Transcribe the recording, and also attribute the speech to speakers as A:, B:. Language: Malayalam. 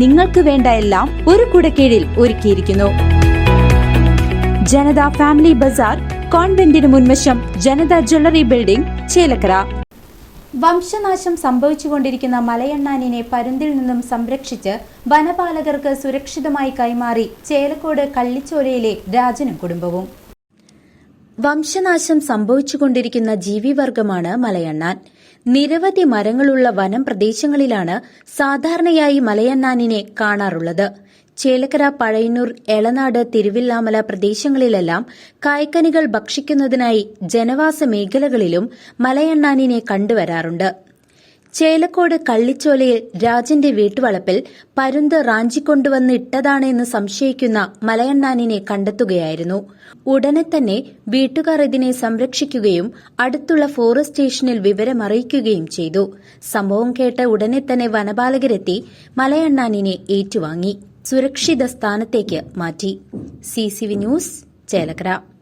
A: നിങ്ങൾക്ക് വേണ്ട എല്ലാം ഒരു കുടക്കീഴിൽ ഒരുക്കിയിരിക്കുന്നു. ജനത ഫാമിലി ബസാർ കോൺവെന്റിന് മുൻവശം ജനത ജ്വല്ലറി ബിൽഡിംഗ് ചേലക്കര. വംശനാശം സംഭവിച്ചുകൊണ്ടിരിക്കുന്ന മലയണ്ണാനിനെ പരുന്തിൽ നിന്നും സംരക്ഷിച്ച് വനപാലകർക്ക് സുരക്ഷിതമായി കൈമാറി ചേലക്കോട് കള്ളിച്ചോലയിലെ രാജനും കുടുംബവും. വംശനാശം സംഭവിച്ചുകൊണ്ടിരിക്കുന്ന ജീവിവർഗമാണ് മലയണ്ണാൻ. നിരവധി മരങ്ങളുള്ള വനം പ്രദേശങ്ങളിലാണ് സാധാരണയായി മലയണ്ണാനിനെ കാണാറുള്ളത്. ചേലക്കര പഴയന്നൂർ എളനാട് തിരുവില്ലാമല പ്രദേശങ്ങളിലെല്ലാം കായ്ക്കനികൾ ഭക്ഷിക്കുന്നതിനായി ജനവാസ മേഖലകളിലും മലയണ്ണാനിനെ കണ്ടുവരാറുണ്ട്. ചേലക്കോട് കള്ളിച്ചോലയിൽ രാജന്റെ വീട്ടുവളപ്പിൽ പരുന്ത് റാഞ്ചിക്കൊണ്ടുവന്ന് ഇട്ടതാണെന്ന് സംശയിക്കുന്ന മലയണ്ണാനിനെ കണ്ടെത്തുകയായിരുന്നു. ഉടനെ തന്നെ വീട്ടുകാർ ഇതിനെ സംരക്ഷിക്കുകയും അടുത്തുള്ള ഫോറസ്റ്റ് സ്റ്റേഷനിൽ വിവരമറിയിക്കുകയും ചെയ്തു. സംഭവം കേട്ട ഉടനെ തന്നെ വനപാലകരെത്തി മലയണ്ണാനിനെ ഏറ്റുവാങ്ങി. സുരക്ഷിത സ്ഥാനത്തേക്ക് മാറ്റി. C news Chelakkara.